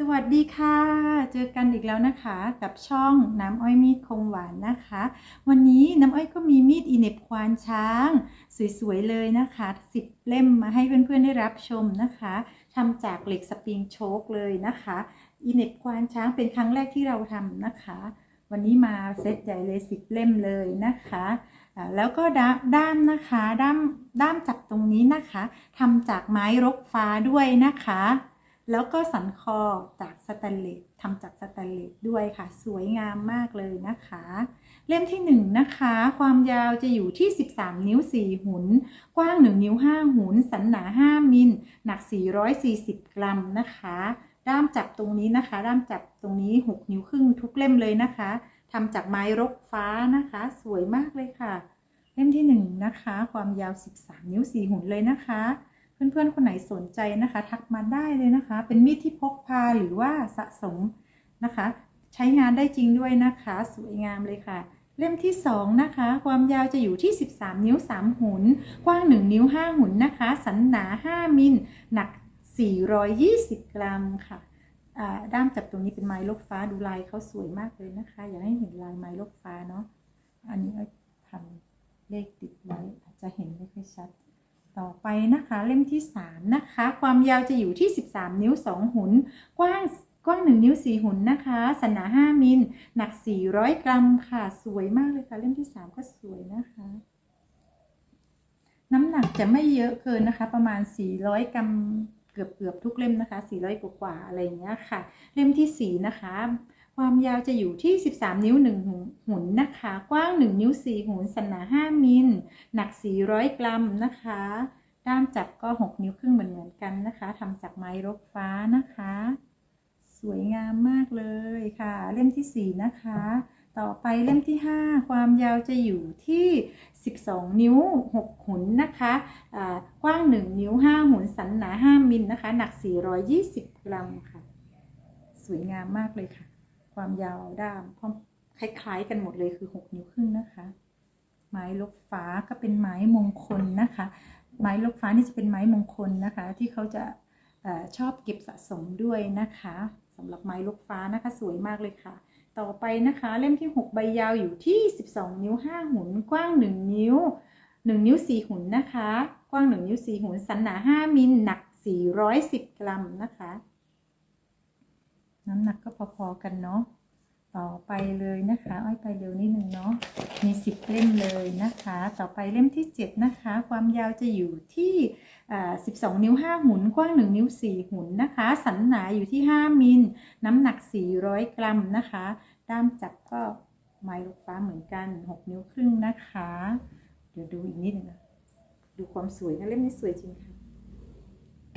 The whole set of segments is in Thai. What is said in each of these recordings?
สวัสดีค่ะ เจอกันอีกแล้วนะคะ กับช่องน้ำอ้อยมีดคมหวานนะคะ วันนี้น้ำอ้อยก็มีมีดอีเน็บควานช้าง สวยๆเลยนะคะสิบเล่มมาให้เพื่อนๆได้รับชมนะคะทำจากเหล็กสปริงโชคเลยนะคะอีเน็บควานช้างเป็นครั้งแรกที่เราทำนะคะ วันนี้มาเซตใหญ่เลยสิบเล่มเลยนะคะแล้วก็ด้ามนะคะด้ามด้ามจับตรงนี้นะคะทำจากไม้รกฟ้าด้วยนะคะ แล้วก็สันคอจากสแตนเลสทำจากสแตนเลสด้วยค่ะ สวยงามมากเลยนะคะ เล่มที่1นงนะคะ ความยาวจะอยู่ที่ 13 นิ้ว 4 หุน กว้าง 1 นิ้ว 5 หุน สันหนา 5 มิล หนัก 440 กรัมนะคะ ด้ามจับตรงนี้นะคะ ด้ามจับตรงนี้ 6 นิ้วครึ่งทุกเล่มเลยนะคะทำจากไม้รกฟ้านะคะ สวยมากเลยค่ะ เล่มที่1นงนะคะ ความยาว 13 นิ้ว 4 หุนเลยนะคะ เพื่อนๆ คนไหนสนใจนะคะ ทักมาได้เลยนะคะ เป็นมีดที่พกพาหรือว่าสะสมนะคะ ใช้งานได้จริงด้วยนะคะ สวยงามเลยค่ะ เล่มที่ 2 นะคะ ความยาวจะอยู่ที่ 13 นิ้ว 3 หุน กว้าง 1 นิ้ว 5 หุนนะคะ สันหนา 5 มิล หนัก 420 กรัมค่ะด้ามจับตรงนี้เป็นไม้ลกฟ้าดูลายเขาสวยมากเลยนะคะ อยากให้เห็นลายไม้ลกฟ้าเนาะอันนี้ทำเลขติดไว้อาจจะเห็นไม่ค่อยชัด ต่อไปนะคะ เล่มที่ 3 นะคะ ความยาวจะอยู่ที่ 13 นิ้ว 2 หุน กว้างกว้าง 1 นิ้ว 4 หุนนะคะสนหนา 5 มิล หนัก 400 กรัมค่ะ สวยมากเลยค่ะ เล่มที่ 3 ก็สวยนะคะ น้ำหนักจะไม่เยอะเกินนะคะ ประมาณ 400 กรัมเกือบเกือบทุกเล่มนะคะ 400 กว่ากว่าๆอะไรอย่างเงี้ยค่ะ เล่มที่ 4 นะคะ ความยาวจะอยู่ที่ 13 นิ้ว 1 หุ่นนะคะ กว้าง 1 นิ้ว 4 หุ่นสันหนา 5 มิล หนัก 400 กรัมนะคะ ด้ามจับก็ 6 นิ้วครึ่งเหมือนเหมือนกันนะคะทำจากไม้รกฟ้านะคะ สวยงามมากเลยค่ะ เล่มที่ 4 นะคะ ต่อไปเล่มที่ 5 ความยาวจะอยู่ที่ 12 นิ้ว 6 หุ่นนะคะอ่ากว้าง 1 นิ้ว 5 หุ่นสันหนา 5 มิลนะคะ หนัก 420 กรัมค่ะ สวยงามมากเลยค่ะ ความยาวด้ามพร้อมคล้ายๆกันหมดเลยคือ 6 นิ้วครึ่งนะคะ ไม้ลกฟ้าก็เป็นไม้มงคลนะคะ ไม้ลกฟ้านี่จะเป็นไม้มงคลนะคะ ที่เขาจะออชอบเก็บสะสมด้วยนะคะสำหรับไม้ลกฟ้านะคะสวยมากเลยค่ะ ต่อไปนะคะ เล่มที่ 6 ใบยาวอยู่ที่ 12 นิ้ว 5 หุนกว้าง 1 นิ้ว 1 นิ้ว 4 หุนนะคะ กว้าง 1 นิ้ว 4 หุนสันหนา 5 มิลหนัก 410 กรัมนะคะ น้ำหนักก็พอๆกันเนาะต่อไปเลยนะคะ อ้อยไปเร็วนิดนึงเนาะมี10เล่มเลยนะคะ ต่อไปเล่มที่7นะคะ ความยาวจะอยู่ที่อ่า12นิ้ว5หุนกว้าง1นิ้ว4หุนนะคะ สันหนาอยู่ที่5มิลน้ำหนัก400กรัมนะคะ ด้ามจับก็ไม้ลูกฟ้าเหมือนกัน6นิ้วครึ่งนะคะ เดี๋ยวดูอีกนิดนึงดูความสวยนะเล่มนี้สวยจริงค่ะ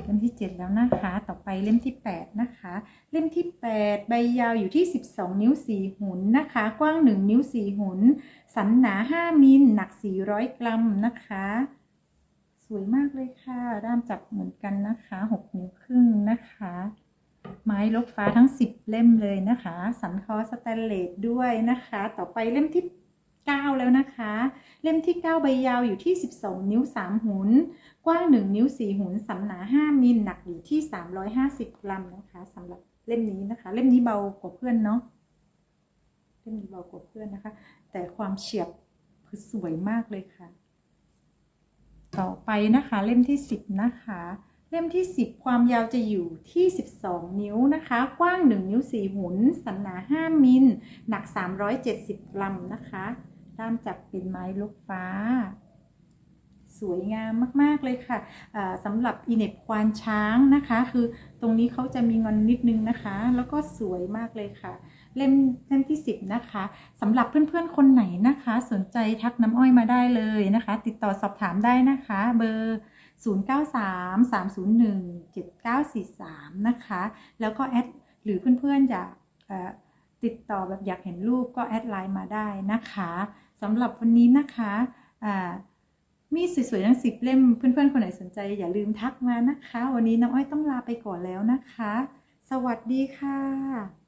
เล่มที่ 7 แล้วนะคะ ต่อไปเล่มที่ 8 นะคะ เล่มที่ 8 ใบยาวอยู่ที่ 12 นิ้ว 4 หุนนะคะ กว้าง 1 นิ้ว 4 หุน สันหนา 5 มิล หนัก 400 กรัมนะคะ สวยมากเลยค่ะ ด้ามจับเหมือนกันนะคะ 6 นิ้วครึ่งนะคะ ไม้ลกฟ้าทั้ง 10 เล่มเลยนะคะ สันคอสแตนเลสด้วยนะคะ ต่อไปเล่มที่ 9 แล้วนะคะ เล่มที่ 9 ใบยาวอยู่ที่ 12 นิ้ว 3 หุน กว้าง 1 นิ้ว 4 หุนสันหนา 5 มิลหนักอยู่ที่ 350 กรัมนะคะสำหรับเล่มนี้นะคะ เล่มนี้เบากว่าเพื่อนเนาะเล่มนี้เบากว่าเพื่อนนะคะ แต่ความเฉียบคือสวยมากเลยค่ะ ต่อไปนะคะเล่มที่ 10 นะคะ เล่มที่ 10 ความยาวจะอยู่ที่ 12 นิ้วนะคะ กว้าง 1 นิ้ว 4 หุน สันหนา 5 มิล หนัก 370 กรัมนะคะด้ามจับเป็นไม้ลูกฟ้า สวยงามมาก ๆ เลยค่ะอ่าสำหรับอีเน็บควานช้างนะคะ คือตรงนี้เขาจะมีงอนนิดนึงนะคะ แล้วก็สวยมากเลยค่ะ เล่มเล่มที่ 10 นะคะสำหรับเพื่อน ๆ คนไหนนะคะ สนใจทักน้ำอ้อยมาได้เลยนะคะ ติดต่อสอบถามได้นะคะ เบอร์ 0933017943 นะคะ แล้วก็แอดหรือเพื่อนๆอยากติดต่อแบบอยากเห็นรูปก็แอดไลน์มาได้นะคะสำหรับวันนี้นะคะมีสวยๆทั้งสิบเล่มเพื่อนๆ คนไหนสนใจอย่าลืมทักมานะคะ วันนี้น้ำอ้อยต้องลาไปก่อนแล้วนะคะ สวัสดีค่ะ